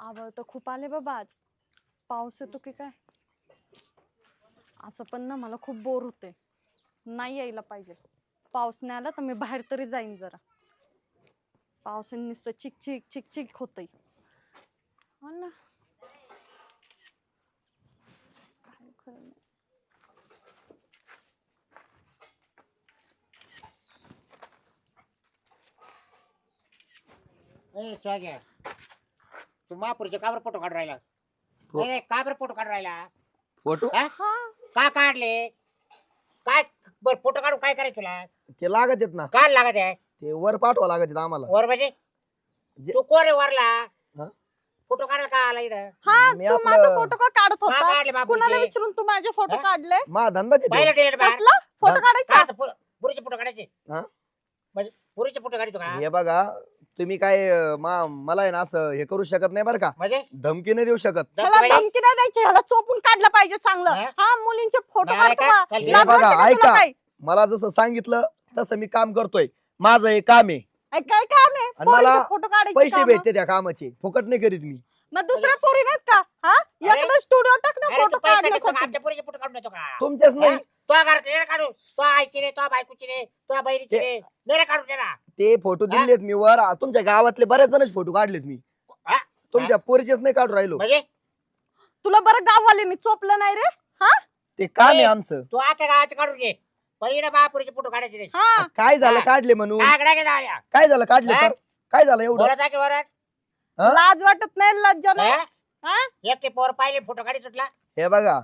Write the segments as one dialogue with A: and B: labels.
A: आवळ तर खूप आले बाबा आज. पाऊस येतो की काय? असं पण ना मला खूप बोर होते नाही यायला पाहिजे. पाऊस नाही आला तर मी बाहेर तरी जाईन जरा. पावसाने नुसतं चिक चिक चिक चिक होतंय. हो ना. काय खरं नाही.
B: ए तू महापुरीचे का बरं फोटो काढून राहिला?
C: फो-
B: ए, का बरं फोटो काढून राहिला?
C: फोटो?
B: हा? का काढले? काय बर फोटो काढून काय करायचं तुला?
C: ते लागत आहेत ना.
B: काय लागत आहे?
C: ते वर पाठवा लागत आहेत आम्हाला.
B: वर म्हणजे?
C: जे-
B: तू कोण आहे वरला?
C: हा?
B: फोटो काढायला का आला इकडं?
A: हा
C: मी
A: तू
C: आपलं-
A: माझा फोटो का काढत
B: का
A: होता?
B: काढले
A: कुणाला
B: बापूचे
A: विचारून तू माझे फोटो
B: हा?
A: काढले?
C: मा धंदाच
B: पहिलं
C: ते.
B: डिलेट बाहेर?
A: कसला? फोटो? काढायचा?
B: पुरीचे फोटो काढायचे.
C: हा?
B: म्हणजे पुरीचे फोटो काढतो का?
C: हे बघा तुम्ही काय अं, मा मला आहे ना असं हे करू शकत नाही बरं का.
B: म्हणजे?
C: धमकी नाही देऊ शकत.
A: ह्याला
B: दत्तबाई?
A: धमकी नाही द्यायची ह्याला चोपून काढलं पाहिजे चांगलं.
B: हा?
A: हा मुलींचे फोटो
B: नाही
A: काढतो
B: का? कल-
A: लाज
C: बघा,
A: वाटते का तुला
C: ऐका. मला जसं सांगितलं तसं मी काम करतोय. माझं हे काम आहे.
A: काय काम आहे?
C: आणि मला
A: फोटो काढायचे
C: पैसे
A: कामं.
C: भेटते त्या कामाचे. फुकट नाही करीत मी.
A: मग दुसऱ्या पोरी नाहीत का? हा?
B: अरे-
A: एकदा स्टुडिओ टाक ना
B: अरे तू
A: फोटो
B: पैसे घेतो का?
A: काढण्यासाठी
B: आमच्या पुरीचे फोटो काढून देतो का?
C: तुमच्याच नाही.
B: तो घरात रे काढू तो आईची रे तो बायकोची रे तो बहिणीची
C: ते-
B: रे. नाही रे काढून दे ना
C: ते फोटो? दिलेत मी वर. तुमच्या गावातले बरेच जणच फोटो काढलेत मी.
B: हा?
C: तुमच्या पोरीचेच नाही काढून राहिलो.
B: म्हणजे?
A: तुला बरं गाववाल्यांनी चोपलं नाही रे?
C: ते काम आहे आमचं.
B: तू आख्या गावाचे काढून घे. इकडे बापुरीचे फोटो काढायचे रे
A: हा.
C: काय झालं?
B: हा.
C: काढले म्हणून?
B: आकडा घे जाऊया
C: काय झालं? काढले
B: हा?
C: तर? काय झालं एवढं?
B: बोलत आहे की?
A: लाज वाटत नाही लज्जा नाही
B: हा?
A: हा?
B: एकटे पोर पाहिले फोटो काढी सुटला.
C: हे बघा.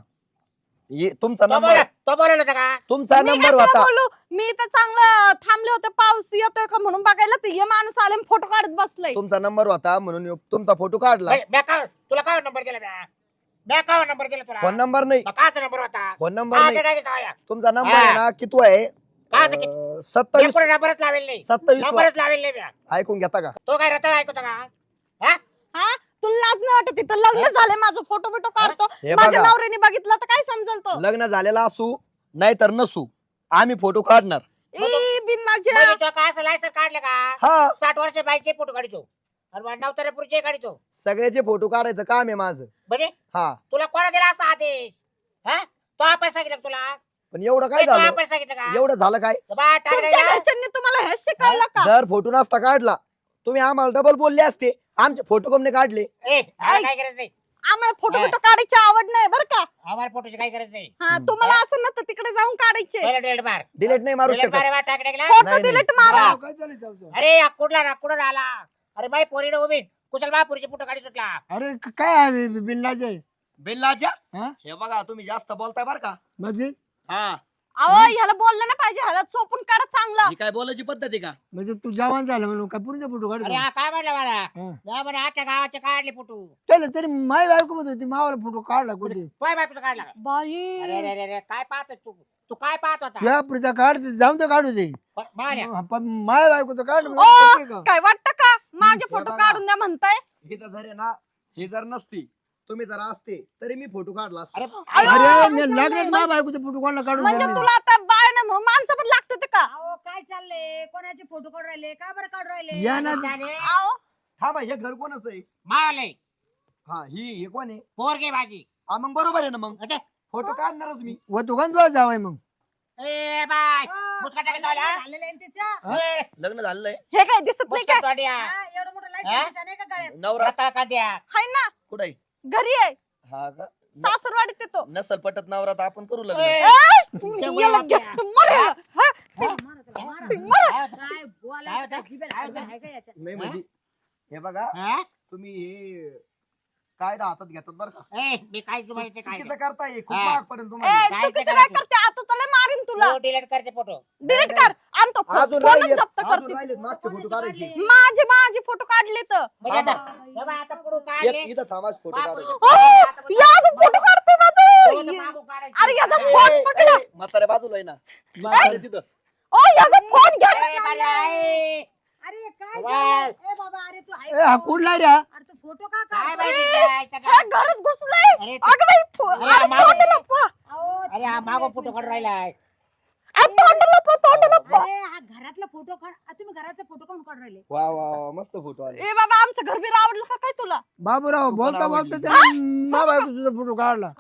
C: ये- तुमचा
B: तो
C: नंबर
B: बोल तो बोलवलं होतं का?
C: तुमचा
A: मी
C: नंबर
A: कशाला
C: होता.
A: बोलू? मी तर चांगलं थांबले होते पाऊस येतोय का म्हणून बघायला ते हे माणूस आले फोटो काढत बसलंय
C: तुमचा नंबर होता म्हणून यो- तुमचा फोटो काढला.
B: तुला काय नंबर दिला म्या? म्या काय नंबर दिला तुला?
C: फोन नंबर नाही.
B: मग काचा नंबर होता?
C: फोन नंबर नाही. तुमचा नंबर. आहे ना किती आहे?
B: काचा किती
C: अं, सत्तावीस
B: नंबरच लावेल नाही.
C: सत्तावीस
B: नंबरच लावेल नाही म्या.
C: ऐकून घेता का?
B: तो काय रताळ ऐकतो का? हा?
A: हा? तुला लाज नाही वाटत तिथं लग्न झालंय माझं फोटो बिटो काढतो.
C: हे
A: माझ्या
C: बघा.
A: नवऱ्याने बघितलं तर काय समजल तो?
C: लग्न झालेला असू नाहीतर नसू आम्ही फोटो काढणार.
A: ई
B: का असं लायसन काढलं का?
C: हा.
B: साठ वर्ष बाईचे फोटो काढतो. आणि नवतारा पुढचे काढतो.
C: सगळ्याचे फोटो काढायचं काम आहे माझं.
B: म्हणजे?
C: हा.
B: तुला कोणा दिला असा आदेश? हा? तो आपण सांगितलं का तुला?
C: पण एवढं काय
B: तो
C: झालं?
B: आपण सांगितलं का?
C: एवढं झालं काय?
B: तो बा
A: तुमच्या
B: टाकलेला.
A: घरच्यांनी तुम्हाला हे शिकवलं का?
C: जर फोटो नसता काढला तुम्ही आम्हाला डबल बोलले असते. आमचे फोटो कमने काढले?
B: ए आम्हाला काय करायचं नाही.
A: आम्हाला फोटो. बिटो काढायची आवड नाही बरं का?
B: आम्हाला फोटोची काय करायचं नाही.
A: हा. तुम्हाला असं नसतं तिकडे जाऊन काढायचे.
B: मार.
C: डिलीट नाही मारू
B: Delete
C: शकत.
B: मारे बा, टाक टाकला.
A: फोटो
C: नाही, नाही.
A: डिलीट मारा.
B: अरे ना कुठं आला अरे बाई पोरीने उभी कुशल बापुरीचे फोटो काढी सुटला.
D: अरे क- काय आहे? बि- बिनलाचे
C: बिल्लाच्या
D: हा?
C: हे बघा तुम्ही जास्त बोलताय बर का.
D: म्हणजे?
C: हा.
A: अहो ह्याला बोललं नाही पाहिजे ह्याला चोपून काढा चांगलं.
C: ही काय बोलायची पद्धत आहे का?
D: म्हणजे तू जवान झाला म्हणून का पुरीचा फोटो
B: अरे हा काय म्हणलं मला?
D: हा.
B: आख्या गावाचे काढले फोटो.
D: त्याला तरी माय बायको म्हणत होती मावाला फोटो काढला कुठे?
B: पाय बायकोचा काढला का?
A: बाई.
B: अरे अरे अरे काय पाहत तू? तू काय पाहत होता?
D: या पुरीचा काढ जाऊन तर काढू दे.
B: पण मान्या.
D: पण माय बायकोचं काढ
A: ओ, काय वाटतं का? माझे फोटो
C: बघा.
A: काढून द्या म्हणताय.
C: हे तर जर आहे ना हे जर नसती तुम्ही जर असते तरी मी फोटो काढला असता.
B: अरे
D: मी. लग्नात बायकोचा फोटो काढला काढून
A: म्हणजे
D: द्या
A: तुला आता बाय नाही म्हणून माणसं पण लागते ते का?
E: अहो काय चाललंय? कोणाचे फोटो काढून राहिले? का बरं काढून राहिले?
D: या ना.
B: झाले.
A: अहो,
C: थांबा हे घर कोणाचं आहे?
B: मावले
C: हा ही हे कोण आहे?
B: पोरगे भाजी
C: हा मग बरोबर आहे ना मग.
B: अरे,
C: फोटो काढणारच मी.
D: व का तुला जावाय मग.
B: ए बाय.
E: अहो,
B: मुसका टाकायचा
E: लग्न
B: वाला?
E: झालेलं आहे ना तिचं?
D: हा?
B: ए,
C: लग्न झालंय
A: हे काय दिसत नाही
B: मुसका
A: काय
B: तोंडिया.
E: हा, एवढं मोठं
B: हा?
E: लायसन नाही का गळ्यात?
C: नवरा
B: रताळ का द्या?
A: हाय ना.
C: कुठे
A: घरी आहे
C: हा का
A: सासरवाडीत येतो
C: नसल पटत नवरा तर आपण करू लग्न
B: ए,
A: ए, याला घ्या. मर याला. हा?
E: मारा त्याला, मारा.
B: काय होतं?
E: काय बोलायचं काय जिभेला हाड आहे का याच्या
C: नाही म्हणजे हे बघा
B: हा?
C: तुम्ही हे कायदा हातात घेतात बरं का
B: ए, मी काय तुम्हाला ते काय
C: चुकीचं करताय हे खूप
B: हा.
C: महाग पडेल
A: ए,
C: तुम्हाला
B: काय
A: चुकीचं
B: ते
A: काय
B: करायचं?
A: करते आता तुला मारीन तुला
B: डिलीट करते फोटो
A: डिलीट कर
C: अजून
A: फोनच जप्त
C: अजून
A: करते
C: राहिलेत मागचे फोटो काढायचे?
A: माझे माझे फोटो काढले तर
B: म्हणजे आता
C: थांबा.
B: हे बघ, आता पुढं काढले.
C: एक इथं थांबा फोटो काढायचे
A: ओ, काढते माझा
B: काढायचे.
A: अरे याचा फोन पकडा
C: ए, म्हाताऱ्या बाजूला आहे ना म्हातारे तिथं
A: ओ याचा फोन घ्या
B: ए, बाला, ए.
E: अरे काय
B: वा.
E: झालं? ए बाबा अरे तू
D: ए हा? कुठला रे हा?
E: अरे तू फोटो का
B: काय? माहिती काय?
A: घरात घुसलंय
B: अरे,
A: अगं बाई फो-
B: अरे,
A: अरे
B: मागं-
A: तोंड लपवा.
E: अहो,
B: अरे हा मागो फोटो काढून राहिलाय
A: तोंड लपव, तोंड लपव.
E: अरे हा घरातला फोटो काढ आ, तुम्ही घराचा फोटो काढून काढून राहिले
C: वा वा वा, मस्त फोटो आले
A: ए बाबा आमचं घर बीर आवडलं का काय तुला
D: बाबूराव बोलता. बोलता त्याने मा बायको सुद्धा फोटो काढला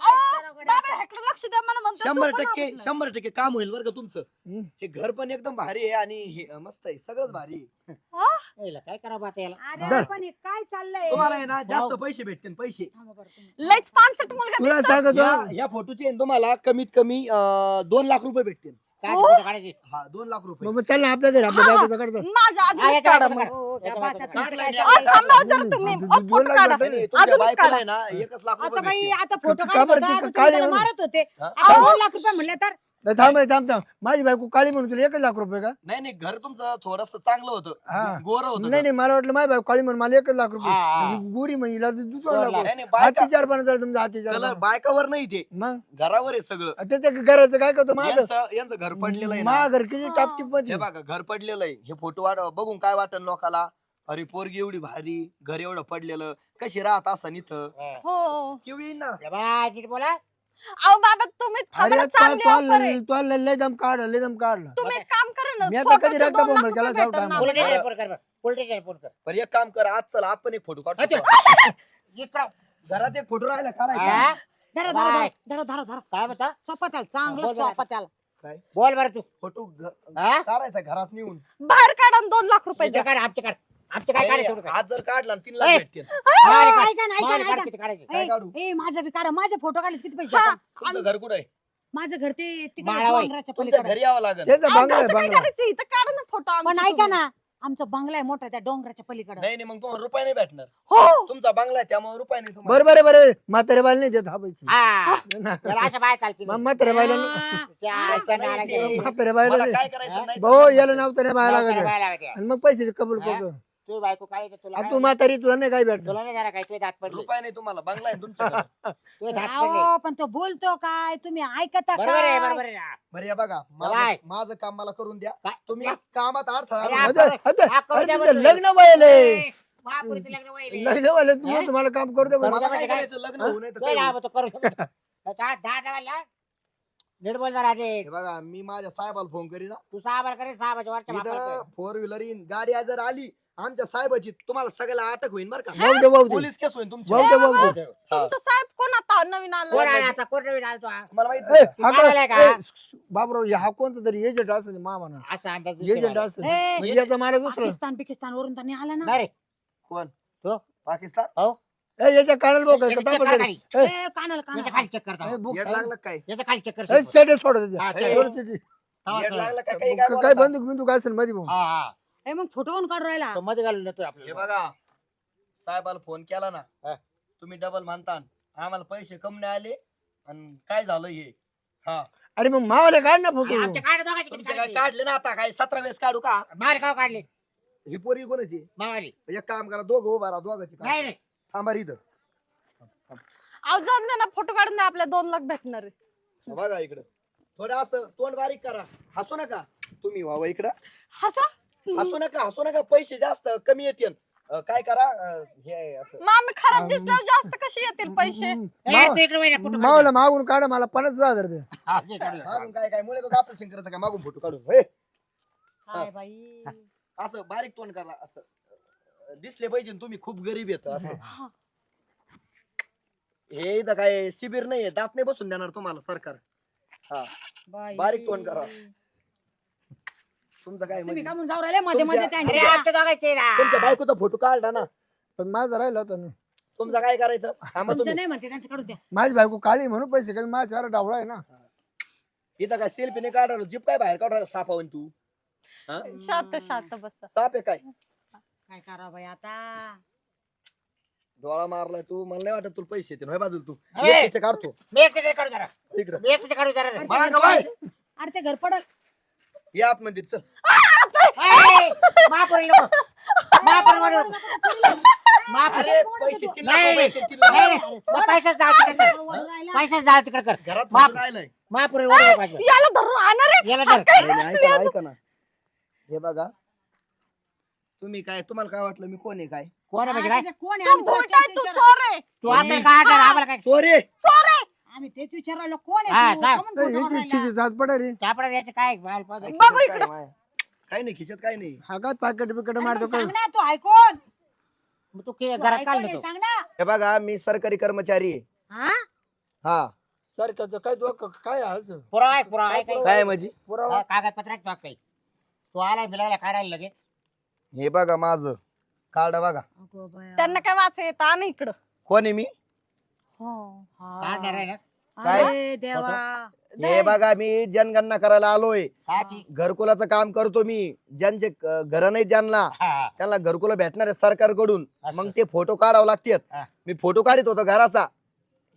A: बाबा ह्याकडे लक्ष द्या मला म्हणतो
C: शंभर
A: पण
C: टक्के
A: आवडलं.
C: शंभर टक्के काम होईल बरं का तुमचं
D: हम्म.
C: हे घर पण एकदम भारी आहे आणि हे अं, मस्त आहे सगळंच भारी आहे.
B: याला काय करावं आता याला
E: अरे
D: धर.
E: पण हे काय चाललंय
C: तुम्हाला आहे ना जास्त. पैसे भेटतील पैसे
E: थांबा बरं तुम्ही.
A: लयच पानसट मुलगा
D: तुला
A: दिसतो.
D: सांगतो
C: या फोटोचे तुम्हाला कमीत कमी अं, दोन लाख रुपये भेटतील
B: काय
A: हो?
B: फोटो काढायची
C: हा दोन लाख रुपये
D: मग चल ना आपल्या घरी आपल्या
A: हा.
D: बायकोचा काढतो
A: माझा
B: हा,
A: अजून
B: याच्या
A: काढा मग.
E: हो, बासा. तुमचं काय चाललंय?
A: थांबा जरा तुम्ही फोटो
D: दोन लाख
A: काढा.
D: भेटले.
C: नाही, नाही, तुमच्या
A: अजून
C: बायकोला
A: काढा.
C: आहे ना एकच लाख
E: आता
C: रुपये
E: बाई
C: भेटतील.
E: आता फोटो
D: का
E: काढत
D: बरं
E: होता,
D: ती
E: आता तुम्ही
D: काळी
E: त्याला
D: म्हणून?
E: मारत होते
C: हा?
E: दोन लाख रुपये म्हणले तर
D: नाही, थांब थांब थांब. माझी बायको काळी म्हणून तुला एकच लाख रुपये का?
C: नाही नाही घर तुमचं थोडस चांगलं
D: हा.
C: होतं गोर होतं
D: नाही नाही मला वाटलं माझी बायको काळी म्हणून मला एकच लाख रुपये.
B: हा, हा.
D: गोरी म्हणला दूध
B: दोन लाख.
D: झालं
C: कलर
D: पाण्यात.
C: बायकावर नाही ते.
D: मग?
C: घरावर आहे सगळं.
D: आता त्या घराचं काय करतो? माझं
C: यांचं यांचं घर पडलेलं आहे ना.
D: मा घर किती टापटीपमध्ये
C: हे बघा घर पडलेलं आहे. हे फोटो वाट बघून काय वाटन लोकाला? अरे पोरगी एवढी भारी घर एवढं पडलेलं. कशी राहत असं इथं?
B: हा.
C: किंवा येईन ना
B: बोला.
A: अहो बाबा तुम्ही थांबा आहे.
D: तो लय दम काढला लय दम काढला
A: तुम्ही एक काम करा ना
D: मी आता कधी
A: फोटोचे
D: रक्त
A: दोन लाख
D: बोंबल केला
A: रुपये
D: जाऊ
A: भेटेल
D: टाइम.
A: ना
B: पोलीस
A: आम्हाला.
B: स्टेशन फोन कर बरं. पोलीस स्टेशन फोन कर
C: पण एक काम कर आज चल आज पण एक फोटो काढतो
B: इकडं.
C: घरात एक फोटो राहिला
B: हा?
C: काढायचा
E: धरा
B: बाय.
E: धरा धरा धरा धरा
B: काय म्हणता
E: चपात्याला
B: बोल
E: चांगलं
C: काय
B: बोल बरं तू
C: फोटो घ-
B: हा?
C: काढायचा घरात नेऊन
A: बाहेर काढा आणि दोन लाख रुपये
B: इकडे
A: द्या
B: काढ आमचे काढ आमचे काय काढायचं
C: आज जर काढला ना तीन लाख
B: ए.
C: भेटतील
B: मारे
E: ऐका
B: काढ.
E: ना, ऐका
B: मारे
E: ना,
B: काढ
E: ऐका.
B: किती काढायचे
C: काय
E: ए,
C: काढू
E: ए माझं बी काढा माझे फोटो काढले किती पैसे
A: हा.
C: तुमचं घर कुठं आहे
E: माझं घर ते तिकडे
B: माळावई.
E: डोंगराच्या
C: तुमच्या
E: पलीकडे
C: घरी यावं लागेल
D: त्याचा
A: अहो,
D: बंगला आहे
A: घरचं काय
D: बंगला
A: करायचं इथं काढा ना फोटो
E: पण ऐका ना आमचा बंगला आहे मोठा त्या डोंगराच्या पलीकडे
C: नाही नाही मग तुम्हाला रुपये नाही भेटणार
A: हो
C: तुमचा बंगला आहे त्यामुळे रुपये नाही तुम्हाला
D: बरोबर आहे बरोबर आहे. म्हाताऱ्या बायला नाही देत हा पैसे
B: हा
D: ना.
B: याला अशा बाय चालतील
D: मग बायला
E: हा.
B: त्या.
D: म्हाताऱ्या बायला
C: मला
D: नाही.
C: काय करायचं नाही
D: भाऊ याला नाव तर बायला
B: नवऱ्याला
D: लागत
B: बाय.
D: आणि मग पैसे कबूल
B: हा?
D: करतो
B: तू बायको काढायचं तुला
D: आणि
B: काय?
D: तू म्हातारी तुला नाही काय भेटणार
B: तुला नाही जरा काय तुझे दात पडले
C: रुपये नाही तुम्हाला बंगला आहे तुमच्याकडे
B: तुझे दात पडले
E: अहो, पण तो बोलतो काय तुम्ही ऐकता
B: बरोबर आहे
E: काय
B: बरोबर आहे ना.
C: बरं या बघा
B: काय?
C: माझं माझं काम मला करून द्या
B: काय?
C: तुम्ही
B: काय?
C: कामात अडथळा
B: अरे,
C: आणू
B: आप-
C: नका.
D: अरे, अरे,
B: हा, करू
D: अरे
B: द्या
D: तुझं
B: बरं.
D: लग्न
B: ए, महापुरीचं लग्न हा?
D: तुम्हाला काम करू दे
C: मला काय
B: म्हणजे काय?
C: करायचं लग्न होऊ नये तर
B: तो
C: काही
B: लाभ
C: होऊ.
B: तो करू शकतो. दहा दहा डावाला नीट बोल जरा नीट
C: हे बघा मी माझ्या साहेबाला फोन करीन हा.
B: तू सहा बार करे सहा बाजू वरच्या
C: फोर व्हीलर येईन गाडी आज जर आली आमच्या साहेबाची तुम्हाला सगळ्याला अटक होईल बरं का?
D: दे दे.
C: पोलीस केस होईल तुमची.
D: भाऊ दे भाऊ
B: कर.
D: दे
A: तुमचा साहेब कोण आता नवीन
B: कोण
A: आला
B: आला आता? कोण नवीन आला तो? हा?
C: तुम्हाला माहीत
D: ए? हा
B: का-?
D: ए, बाबराव हा कोणता तरी एजंट असं मामा
B: असा अंदाज दिसतोय
D: एजंट
B: मला.
D: असं
E: ए,
D: म्हणजे याचा मारा दुसरा.
E: पाकिस्तान पाकिस्तान वरून तर नाही आला ना?
B: नाही रे.
C: कोण?
B: तो?
C: पाकिस्तान?
D: ए, याच्या कानाला भाऊ काय
B: याचं check कर.
D: ए,
E: ए, कानाला
B: खाली करतो
D: बुक
C: लागलं काय?
B: याच्या खाली
D: चेटे सोड.
B: हा.
D: सोड.
C: लागलं काय?
D: बंदूक बिंदूक असेल मध्ये भाऊ.
B: हा हा.
E: ए मग फोटो कोण काढून राहिला?
B: तो मध्ये घालून येतोय
C: हे
B: आपल्याला
C: बघा साहेबाला फोन केला ना
B: हा.
C: तुम्ही डबल म्हणता आम्हाला पैसे कमी नाही आले आणि काय झालं हे? हा.
D: अरे मग मावाले काढ ना फोटो.
B: आमच्या काढ दोघांचे किती
C: तुमचे काय
B: काढायचे?
C: काढले ना आता? काय सतरा वेळेस काढू का?
B: मारे काव काढले?
C: ही पोरी कोणाची?
B: मावाली.
C: एक काम करा दोघं उभा राहा दोघांची
B: नाही रे
C: थांबा रे इथं.
A: अहो जाऊन दे ना फोटो काढून द्या आपल्या दोन लाख भेटणार आहे.
C: बघा इकडं. थोडं असं तोंड बारीक करा. हसू नका. तुम्ही व्हावं इकडं.
A: हसा?
C: हसू नका हसू नका पैसे जास्त कमी येतील. अं, काय करा अं, हे आहे असं.
A: आम्ही खराब दिसल्यावर जास्त कसे येतील पैसे?
B: फोटो
D: मावला मागून काढ मला पन्नास हजार दे.
B: हा.
C: मागून काय काय मुळे ऑपरेशन करायचं का? मागून फोटो काढून. हे.
E: बाई.
C: असं बारीक तोंड करा असं. अं, दिसले पाहिजे ना तुम्ही खूप गरीब येत असं.
A: हा.
C: हे इथं काय शिबिर नाहीये दात नाही बसून देणार तुम्हाला सरकार. हा.
E: बाई.
C: बारीक तोंड करा. तुमचं काय
E: तुम्ही
C: म्हणजे?
E: का म्हणून जाऊ राहिले मध्ये मध्ये
C: तुमच्या-
B: अरे
E: त्यांच्या
B: ना.
C: तुमच्या बायकोचा फोटो काढला ना.
D: पण माझा राहिला होता ना.
C: तुमचं काय करायचं? हा मग
E: तुमचं
C: तुम्ही.
E: नाही म्हणते त्यांचं काढून द्या.
D: माझी बायको काळी म्हणून पैसे कमी माझा डावळा आहे ना.
C: इथं काय सेल्फी नाही काढायला? जीप काय बाहेर काढायला सापावून तू. हा?
A: शांत शांत बस.
C: साप आहे काय?
E: काय करा बाई आता?
C: डोळा मारलाय तू. मला नाही वाटत तुला पैसे येतील. होय बाजूला तू.
B: ए!
C: काढतो.
B: मी एकटे काढू जरा
C: इकडं.
B: मी एकटे काढू जरा रे.
E: अरे
C: मागं
E: ते
C: वळ.
E: घर- अरे ते घर पडल.
C: ये आतमध्ये चल. अरे पैसे
B: नाही, नाही. नाही. मग जाळ तिकडे कर
E: वळू राहिला.
B: पैशाच जाळ तिकडे कर
C: घरात
B: बाप.
C: फोटो राहिलाय
B: महापुरी वर ये पाहिजे.
A: याला धरून आणा रे
B: याला धर.
C: नाही, नाही, ऐका ना, ऐका ना हे बघा तुम्ही काय तुम्हाला काय वाटलं मी कोण आहे काय
B: कोण आहे म्हणजे काय
E: ते कोण आहे?
A: तू. चोर
B: तू आता काय आम्हाला काय
C: चोरे
A: चोर आहे
E: आम्ही तेच विचारायला कोण
B: हा,
E: आहे तू?
B: सांग.
E: कामून फोटो काढून राहिला?
D: जात पडा रे.
B: चापडा याचे काय बाल पाहतो.
A: बघू इकडं.
C: काय नाही खिशात काय नाही.
D: हा काय पाकिट बिकट
E: अरे
D: मारतो
E: मग सांग ना तू ऐकून.
B: मग तू के- घरात काढ ना तू.
E: सांग ना.
C: हे बघा मी सरकारी कर्मचारी आहे.
E: हा?
C: हा.
D: सारखं काय तू काय?
B: पुरावा आहे पुरावा आहे काही.
C: काय म्हणजे
D: पुरावा?
B: हा, कागदपत्र काही तू आला बिलाला काढायला लगेच.
C: हे बघा माझं. कार्ड बघा.
E: अगो बाया.
A: त्यांना काय वाचा येत? आण इकडं.
C: कोण आहे मी?
E: हा.
B: काढणार आहे ना?
C: काय?
E: अरे देवा.
C: हे बघा मी जनगणना करायला आलोय. घरकुलाचं काम करतो मी. ज्यांचे घर नाही ज्यांना
B: हा,
C: त्यांना घरकुला भेटणार आहे सरकारकडून.
B: असं.
C: मग ते फोटो काढावं लागतात.
B: हा.
C: मी फोटो काढत होतो घराचा.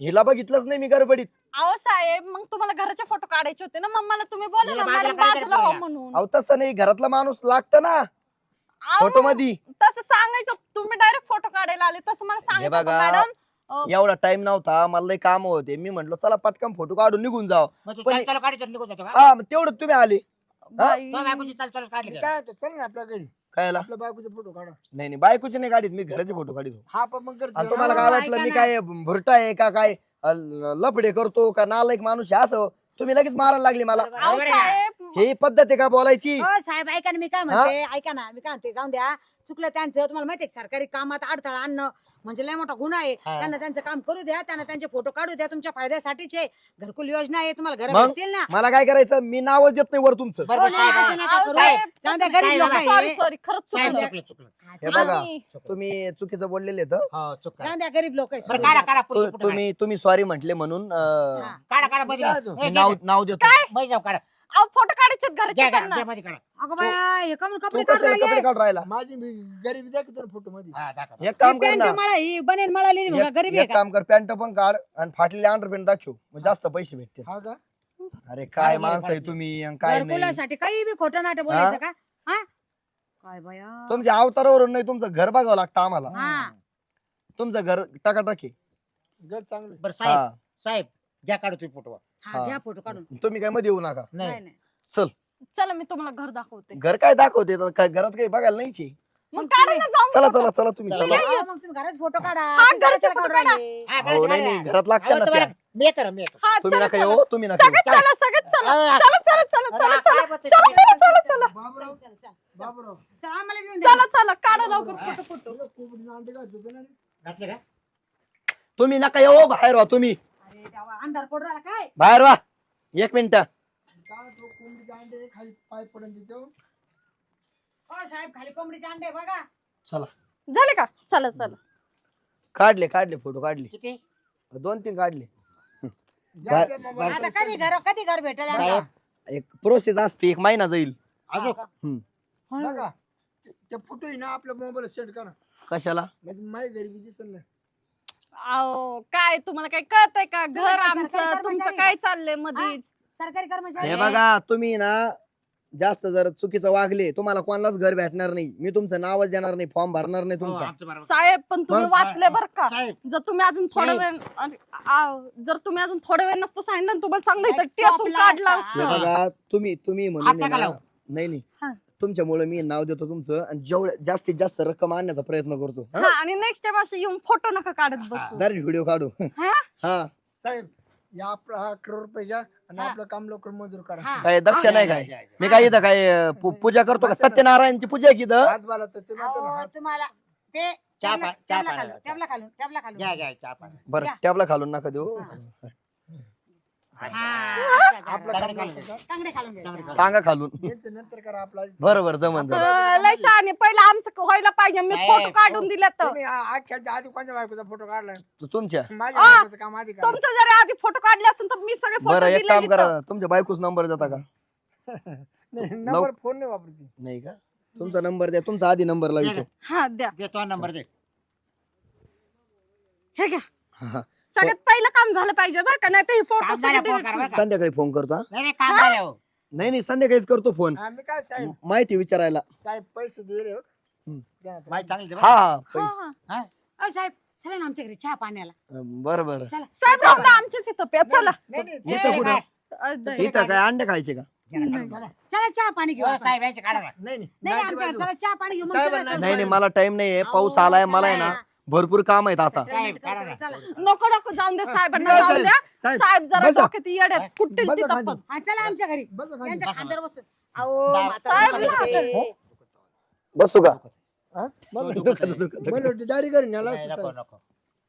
C: हिला बघितलंच नाही मी गडबडीत.
A: अहो साहेब मग तुम्हाला घराचे फोटो काढायचे होते ना? मग मला तुम्ही बोला ना
B: नाही, बाजूला
A: मॅडम
B: काढायचे
A: बाजूला हो. म्हणून.
C: अहो तसं नाही. घरातला माणूस लागतं ना.
A: अहो,
C: फोटो मध्ये
A: तसं सांगायचं तुम्ही डायरेक्ट फोटो काढायला आले तसं मला सांगायचं होतं,
C: बघा,
A: मॅडम.
C: एवढा टाइम नव्हता मला लई काम होते. मी म्हंटल चला पटकन फोटो काढून निघून जाव
B: मग तू
C: पण-
B: चाल चाल काढतो निघून जातो का?
C: हा मग तेवढं तुम्ही आले.
A: बाई.
B: तो बायकोची चाल चाल काढली का?
D: काय होतं? चल ना आपल्या घरी.
C: कायला
D: आपल्या बायकोचे फोटो काढा.
C: नाही नाही बायकोचे नाही काढीत मी घराचे फोटो काढित होतो.
D: हा पण मग
C: आणि तुम्हाला काय
E: हो,
C: वाटलं मी. काय भुरटा आहे का काय अ, लफडे करतो का नालायक माणूस आहे असं? तुम्ही लगेच मारायला लागली मला.
A: अहो,
B: बरोबर आहे ना?
A: साहेब
C: ही पद्धत आहे का बोलायची?
E: हो साहेब ऐका ना मी काय म्हणते ऐका ना मी काय म्हणते जाऊन द्या. चुकलं त्यांचं तुम्हाला माहिती आहे का, सरकारी कामात अडथळा आणणं म्हणजे लय मोठा गुन्हा आहे.
B: हा.
E: त्यांना त्यांचं काम करू द्या त्यांना त्यांचे फोटो काढू द्या तुमच्या फायद्यासाठीच आहे. घरकुल योजना आहे तुम्हाला घर
C: मग?
E: भेटतील ना.
C: मला काय करायचं? मी नावच देत नाही वर तुमचं.
B: बरं,
E: हो
B: बरं,
E: ना,
B: साहेब,
E: असं नका
A: अहो,
E: करू.
A: साहेब,
E: जाऊन द्या गरीब
B: साहेब,
E: लोक
B: साहेब,
A: सॉरी सॉरी खरंच
B: साहेब,
A: चुकलं
B: चुकलं, चुकलं.
C: हे बघा
A: आम्ही-
C: तुम्ही चुकीचं बोललेले तर
B: हो, चुकलं.
E: जाऊन द्या गरीब लोक
B: बरं, काढा काढा.
C: तुम्ही तुम्ही सॉरी म्हटले म्हणून अं.
B: काढा काढा मध्ये
C: नाव देतो.
B: जाऊ काढा.
A: फोटो काढायचे घराचे
B: घ्या घ्या
A: त्यांना.
B: घ्या, मध्ये काढा.
E: अगं बाया हे कमून
C: तू
E: कपडे काढून
C: कसे
E: राहिले?
C: कपडे काढून राहिला?
D: माझी मी गरीबी द्या की तुला फोटो मध्ये.
B: हा, दाखवा.
C: एक काम कर
E: पॅन्ट
C: ना.
E: मला ही बनेन मला लिहिली म्हणा
C: एक
E: गरीब आहे
C: एक
E: का?
C: काम कर पॅन्ट पण काढ आणि फाटलेले अंडरपॅन्ट दाखव. मग जास्त पैसे भेटते
D: हा का?
C: अरे
B: काय
C: माणसं आहे? तुम्ही आणि काय नाही.
E: घरकुलासाठी काही बी खोटं नाटक बोलायचं का? हा? काय बाया
C: तुमच्या अवतारावरून नाही तुमचं घर बघावं लागतं आम्हाला.
E: हा.
C: तुमचं घर टाकाटाकी.
D: घर चांगलं
B: बरं साहेब
C: हा.
B: साहेब घ्या काढू तुम्ही फोटो
E: हा
C: हा.
E: घ्या फोटो काढून.
C: तुम्ही काय मध्ये येऊ नका.
E: नाही.
B: नाही
E: नाही.
A: चला. मी तुम्हाला घर दाखवते.
C: घर काय दाखवते? तर काय घरात काही बघायला नाहीचे
A: मग काढा ना जाऊन
C: चला. चला चला तुम्ही
B: चला.
C: चला.
E: अहो, मग तुम्ही घरात फोटो काढा.
A: हा,
E: तुम्ही
A: घराचे
E: घराच्याला
A: photo
E: काढून
A: काढा.
E: राहिले.
B: हा,
C: हो
B: घराच्या
C: नाही. नाही घरात लागतं ना त्या.
B: मी येतो ना मी येतो.
A: हा
C: तुम्ही
A: चला
C: नका
A: चला.
C: येऊ तुम्ही नका. येऊ.
A: चला. चला. चला. चला चला चला चला चला.
B: तुम्ही?
A: चला चला चला
D: बाबराव
E: चल, चल, चल.
D: बाबराव.
E: चल, आम्हाला घेऊन द्या.
A: चला चला. काढा लवकर फोटो फोटो.
D: तुला कोंबडीचं अंडे घालत होते ना रे?
B: घातले का?
C: तुम्ही नका येऊ बाहेर व्हा तुम्ही.
E: अंधार पडू राहिला काय?
C: बाहेर व्हा एक मिनिट.
D: काय तो कोंबडीचे अंडे खाली पाय पडून तिथं
E: हो साहेब खाली कोंबडीचे अंडे बघा.
C: चला.
A: झाले का? चला चला.
C: काढले काढले फोटो काढले.
B: किती?
C: दोन तीन काढले.
D: मोबाईल.
E: आता कधी घर कधी घर भेटेल
B: साहेब.
C: एक प्रोसेस असते एक महिना जाईल.
B: अजून?
D: बघा. ते- ते फोटो आहे ना आपल्या मोबाईल सेंड करा.
C: कशाला?
D: म्हणजे माझी गरीबी दिसत नाही
A: अहो काय तुम्हाला काय कळतंय का घर आमचं तुमचं काय चाललंय मध्येच
E: सरकारी कर्मचारी
C: हे
E: आहे.
C: बघा तुम्ही ना जास्त जर चुकीचं वागले तुम्हाला कोणालाच घर भेटणार नाही मी तुमचं नावच देणार नाही फॉर्म भरणार नाही
B: हो,
C: तुमचा
B: आमचं बरोबर.
A: साहेब पण तुम्ही? वाचले बर का
B: साहेब
A: जर तुम्ही अजून थोडं. वेळ अरे, आव, जर तुम्ही अजून थोडं वेळ नसतं सांगितलं ना, तुम्हाला चांगलं इथं
E: नाही,
A: टेचून
E: चोपला
A: काढलं.
C: हे बघा तुम्ही तुम्ही
B: हात
C: म्हणून
B: नका
C: आहे ना-
B: लावू.
C: नाही
A: हा.
C: नाही तुमच्यामुळे मी नाव देतो तुमचं आणि जेवढं जास्तीत जास्त रक्कम आणण्याचा प्रयत्न करतो
A: हा आणि नेक्स्ट टाइम असे येऊन फोटो नका काढत बसू
C: डायरेक्ट व्हिडिओ काढू
A: हा?
C: हा
D: साहेब या आपला हा करोड रुपये घ्या आणि
E: हा.
D: आपलं काम लवकर मंजूर करा
E: हा.
C: काय दक्षिण आहे काय. मी काय इथं काय अं, पू- पूजा करतो का. सत्यनारायणची पूजा आहे की इथं
D: हात बाला तर ते म्हणतात ना,
E: अहो,
D: हात
E: तुम्हाला ते
B: चहा पा- चहा
E: टॅबला
B: पाण्याला.
E: खालून टॅबला खालून टॅबला खालून
B: घ्या घ्या चहा पाणी.
C: बरं
E: या.
C: टॅबला घालून नका देऊ
E: हा. हा,
D: आपलं. काम
E: खालून.
C: टांगा खालून.
D: यांचं नंतर करा आपला
C: बरोबर जमन जमन.
A: अं, लय शहाणे पहिलं आमचं व्हायला पाहिजे. मी
B: साहेब,
A: फोटो काढून दिले तर
D: तुम्ही आ- आख्याच्या आधी कोणत्या बायकोचा फोटो काढलाय
C: तु- तुमच्या?
D: माझ्या
A: आ!
D: बायकोचं काम आधी काढलं.
A: तुमचं जर आधी फोटो काढले असेल तर मी सगळे फोटो
C: बरं एक काम करा. तुमच्या बायकोच नंबर देता का?
D: नाही, नंबर फोन नाही वापरते.
C: नाही का? तुमचा नंबर द्या. तुमचा आधी नंबर लावतो.
A: हा द्या.
B: दे तो नंबर दे.
A: हे घ्या.
C: हा, हा.
A: सगळ्यात पहिलं काम झालं पाहिजे बरं का नाही तर हे फोटो
B: काम झालं, फोन का?
C: संध्याकाळी फोन करतो हा?
B: नाही नाही काम झालं हो.
C: नाही नाही संध्याकाळीच करतो फोन
D: आम्ही काय साहेब
C: माहिती विचारायला
D: साहेब पैसे दिले हो.
C: हम्म.
D: द्या
B: चांगली.
C: हा हा
A: हा,
C: पैसे.
A: हा.
E: साहेब चला ना आमच्या घरी चहा पाण्याला
C: बरं बरं
E: चला
A: साहेब राहू द्या, आमचेच इथं चला
D: नाही, नाही,
C: इथं
B: ए,
C: कुठं
B: काय?
A: अं, दे.
C: इथं काय अंडे खायचे का.
D: चला.
E: चला चहा पाणी घेऊ
B: हो,
E: आपण.
B: साहेब यांचे काढा ना.
D: नाही नाही
E: आमच्या. चला चहा पाणी घेऊ मग चला,
D: नाही,
C: मला टाइम नाहीये पाऊस आलाय मला आहे. ना भरपूर काम आहेत आता
B: साहेब, काढा ना.
E: चला
A: नको नको जाऊन द्या साहेबांना
D: नाही,
A: जाऊन
D: साहेब,
A: द्या
D: साहेब,
A: साहेब जरा
D: बसा.
A: डोक्यात येड्यात कुठतील
D: बसा
A: तिथं
D: खाली.
A: पण
E: हा, चला आमच्या घरी
D: बसा खाली.
E: त्यांच्या
B: बसा.
E: खांद्यावर बसून अहो
B: साहेब,
E: म्हातारं
A: साहेब,
E: दुखत आहे.
D: हो.
C: बसू का
D: हा?
C: दुखत,
D: डायरी घरी न्यायला
B: नाही,
D: असतं
B: नको
D: साहेब.
B: नको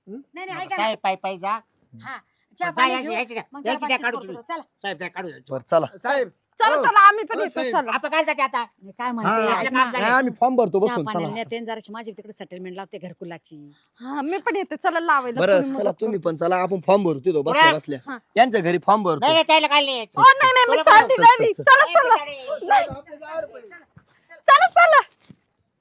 E: नाही नाही ऐका ना
B: साहेब पाय पाय जा
E: हा चहा
B: जा,
E: पाणी
B: यायची-
E: घेऊ.
B: यायची द्या.
E: मग जरा
B: यायची द्या
E: बातचीत
B: काढू
E: करतो.
B: तुम्ही.
E: चला
B: साहेब द्या काढू यायची.
C: बरं चला
D: साहेब
A: चला. चला आम्ही पण
D: हो,
A: येतो
D: साहेब.
A: चला
B: आपण काय जाते आता
E: मी काय
C: हा.
E: म्हणते
B: आपलं झालं.
C: नाही, आम्ही फॉर्म भरतो
E: चहा
C: बसून
E: पाण्याला
C: चला
E: नेते जराशी माझी तिकडे सेटलमेंट लागते घरकुलाची
A: हा मी पण येते चला लावायला
C: बरं
A: तुम्ही
C: चला
A: मदत
C: तुम्ही. पण चला आपण फॉर्म भरतो तिथं बसल्या
A: हा.
C: बसल्या यांच्या घरी फॉर्म
B: नाही
C: भरतो
B: नाही, त्याला काय नाही
A: ओ नाही नाही मी चालली नाही मी. चला चला
D: दहा रुपये.
A: चला चला